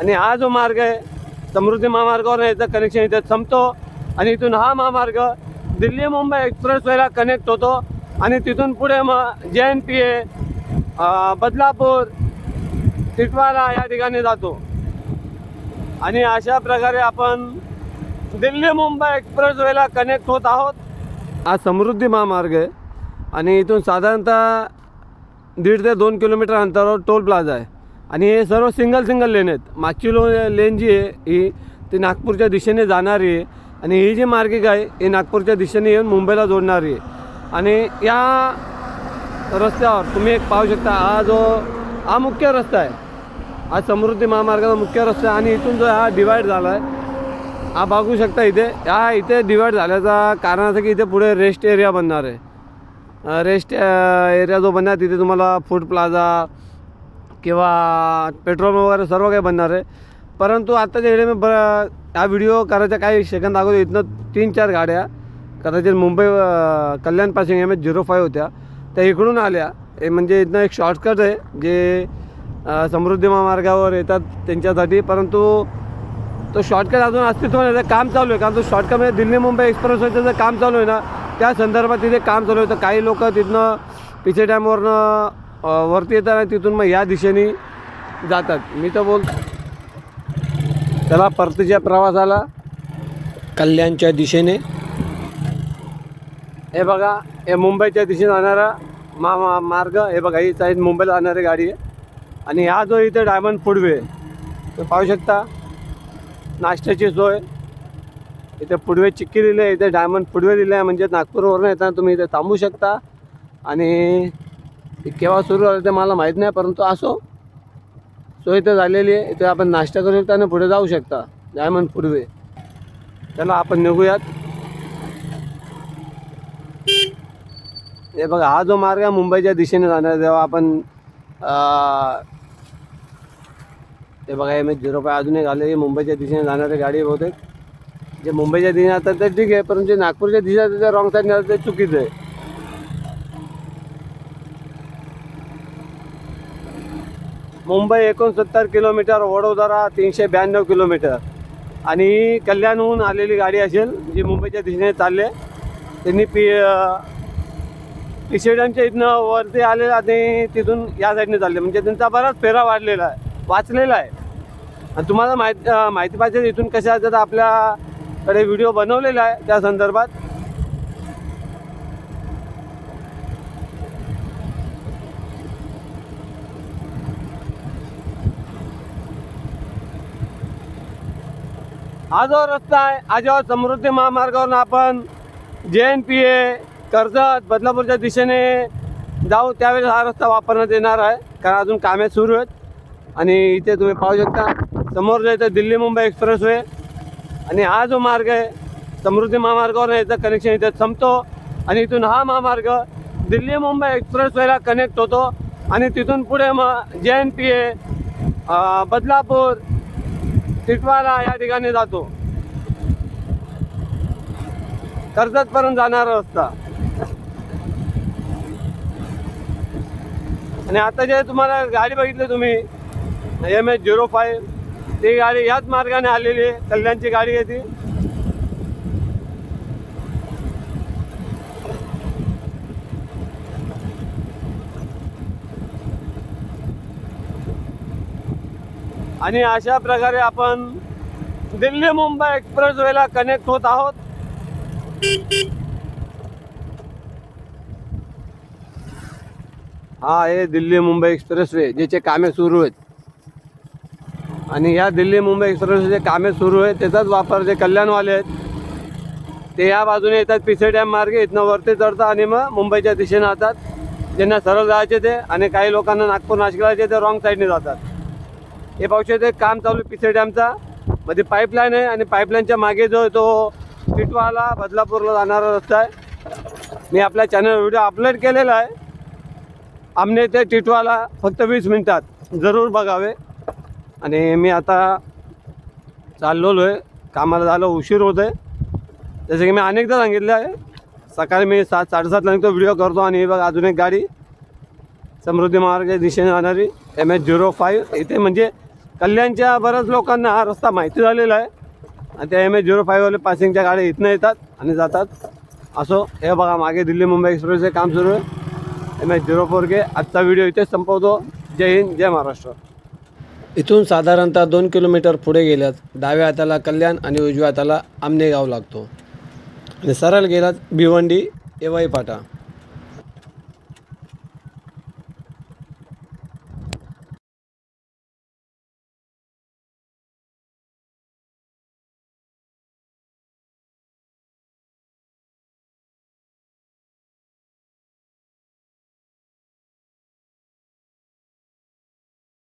आणि हा जो मार्ग आहे समृद्धी महामार्गावर याचं कनेक्शन इथे संपतो. आणि इथून हा महामार्ग दिल्ली मुंबई एक्सप्रेसवेला कनेक्ट होतो. आणि तिथून पुढे मग J N P A Badlapur Titwala या ठिकाणी जातो. आणि अशा प्रकारे आपण दिल्ली मुंबई एक्सप्रेसवेला कनेक्ट होत आहोत. हा समृद्धी महामार्ग आहे. आणि इथून साधारणतः दीड ते दोन किलोमीटर अंतरावर टोल प्लाझा आहे. आणि हे सर्व सिंगल सिंगल लेन आहेत. मागची लो लेन जी आहे ही ती नागपूरच्या दिशेने जाणारी आहे. आणि ही जी मार्गिका आहे ही नागपूरच्या दिशेने येऊन मुंबईला जोडणारी आहे. आणि या रस्त्यावर तुम्ही एक पाहू शकता हा जो हा मुख्य रस्ता आहे. हा समृद्धी महामार्गाचा मुख्य रस्ता आहे. आणि इथून जो हा डिवाईड झाला आहे हा बघू शकता इथे हा इथे डिवाईड झाल्याचा कारण असं की इथे पुढे रेस्ट एरिया बनणार आहे. रेस्ट एरिया जो बनणार तिथे तुम्हाला फूड प्लाझा किंवा पेट्रोल वगैरे सर्व काही बनणार आहे. परंतु आत्ताच्या वेळेमध्ये मी ब हा व्हिडिओ करायच्या काही सेकंद अगोदर इथनं तीन चार गाड्या कदाचित Mumbai Kalyan passing M H zero five होत्या. त्या इकडून आल्या. हे म्हणजे इथनं एक शॉर्टकट आहे जे समृद्धी महामार्गावर येतात त्यांच्यासाठी. परंतु तो शॉर्टकट अजून अस्तित्व नाही काम चालू आहे. कारण तो शॉर्टकटमध्ये म्हणजे दिल्ली मुंबई एक्सप्रेसवेचं जे काम चालू आहे ना त्या संदर्भात तिथे काम चालू आहे. तर काही लोक तिथनं पिचे डॅमवरनं वरती येताना तिथून मग या दिशेने जातात. मी तर बोल त्याला परतीच्या प्रवासाला कल्याणच्या दिशेने. हे बघा हे मुंबईच्या दिशेने जाणारा मा मा- मार्ग. हे बघा ही साईड मुंबईला जाणारी गाडी आहे. आणि हा जो इथे डायमंड पुडवे तो पाहू शकता. नाश्त्याची सोय. इथे पुडवे चिक्की दिले इथे डायमंड पुडवे दिले आहे म्हणजे नागपूरवरून येताना तुम्ही इथे थांबू शकता. आणि ती केव्हा सुरू झालं ते मला माहीत नाही परंतु असो. सोय इथं झालेली आहे इथं आपण नाश्ता करू शकता आणि पुढे जाऊ शकता. डायमंड फुडवे चला आपण निघूयात. हे बघा हा जो मार्ग आहे मुंबईच्या दिशेने जाणार जेव्हा आपण ते हे बघा एम एच झिरो फाय अजून एक आले मुंबईच्या दिशेने जाणारी गाडी बहुतेक. जे मुंबईच्या दिशेने जातात ते ठीक आहे परंतु जे नागपूरच्या दिशेने जातात ते रॉंग साईडने जातात ते चुकीचं आहे. मुंबई एकोणसत्तर किलोमीटर वडोदरा तीनशे ब्याण्णव किलोमीटर. आणि कल्याणहून आलेली गाडी असेल जी मुंबईच्या दिशेने चालले त्यांनी पी पिसेडनच्या इथनं वरती आले आणि तिथून या साईडने चालले. म्हणजे त्यांचा बराच फेरा वाढलेला आहे वाचलेला आहे. आणि तुम्हाला माहीत माहिती पाहिजे इथून कशा तर आपल्याकडे व्हिडिओ बनवलेला आहे त्या संदर्भात हा जो रस्ता आहे हा जेव्हा समृद्धी महामार्गावरून आपण J N P A Karjat बदलापूरच्या दिशेने जाऊ. त्यावेळेस हा रस्ता वापरण्यात येणार आहे कारण अजून कामे सुरू आहेत. आणि इथे तुम्ही पाहू शकता समोर जे दिल्ली मुंबई एक्सप्रेस वे आणि हा जो मार्ग आहे समृद्धी महामार्गावर याचं कनेक्शन इथे संपतो. आणि इथून हा महामार्ग दिल्ली मुंबई एक्सप्रेस वेला कनेक्ट होतो. आणि तिथून पुढे मग J N P A Badlapur Titwala या ठिकाणी जातो. कर्जतपर्यंत जाणारा रस्ता. आणि आता जे तुम्हाला गाडी बघितली तुम्ही एम एच झिरो फाईव्ह ती गाडी याच मार्गाने आलेली आहे कल्याणची गाडी आहे ती. आणि अशा प्रकारे आपण दिल्ली मुंबई एक्सप्रेस वेला कनेक्ट होत आहोत. हा आहे दिल्ली मुंबई एक्सप्रेसवे ज्याचे कामे सुरू आहेत. आणि या दिल्ली मुंबई एक्सप्रेसचे कामे सुरू आहेत त्याचाच वापर जे कल्याणवाले आहेत ते या बाजूने येतात पिसे डॅम मार्गे इथनं वरती चढतात आणि मग मुंबईच्या दिशेने जातात. ज्यांना सरळ जायचे ते आणि काही लोकांना नागपूर नाशिकला ते रॉंग साईडने जातात. हे पाहू शकते काम चालू आहे पिसे डॅमचा. मध्ये पाईपलाईन आहे आणि पाईपलाईनच्या मागे जो आहे तो टिटवाला बदलापूरला जाणारा रस्ता आहे. मी आपल्या चॅनल व्हिडिओ अपलोड केलेला आहे. आमने ते टिटवाला फक्त वीस मिनटात जरूर बघावे. आणि मी आता चाललेलो आहे. कामाला झालं उशीर होत आहे जसं की मी अनेकदा सांगितलं आहे सकाळी मी सात साडेसातला निघतो व्हिडिओ करतो आणि बघा बघ अजून एक गाडी. समृद्धी मार्गाच्या दिशेने जाणारी एम एच झिरो फाईव्ह इथे म्हणजे कल्याणच्या बऱ्याच लोकांना हा रस्ता माहिती झालेला आहे. आणि त्या एम एच झिरो फाईव्हवाले पासिंगच्या गाड्या इथनं येतात आणि जातात. असो हे बघा मागे दिल्ली मुंबई एक्सप्रेसचे काम सुरू आहे. M H zero four K आजचा व्हिडिओ इथेच संपवतो. जय हिंद जय महाराष्ट्र. इथून साधारणतः दोन किलोमीटर पुढे गेल्यास डाव्या हाताला कल्याण आणि उजव्या हाताला आमने गाव लागतो. आणि सरळ गेलात भिवंडी एवाई फाटा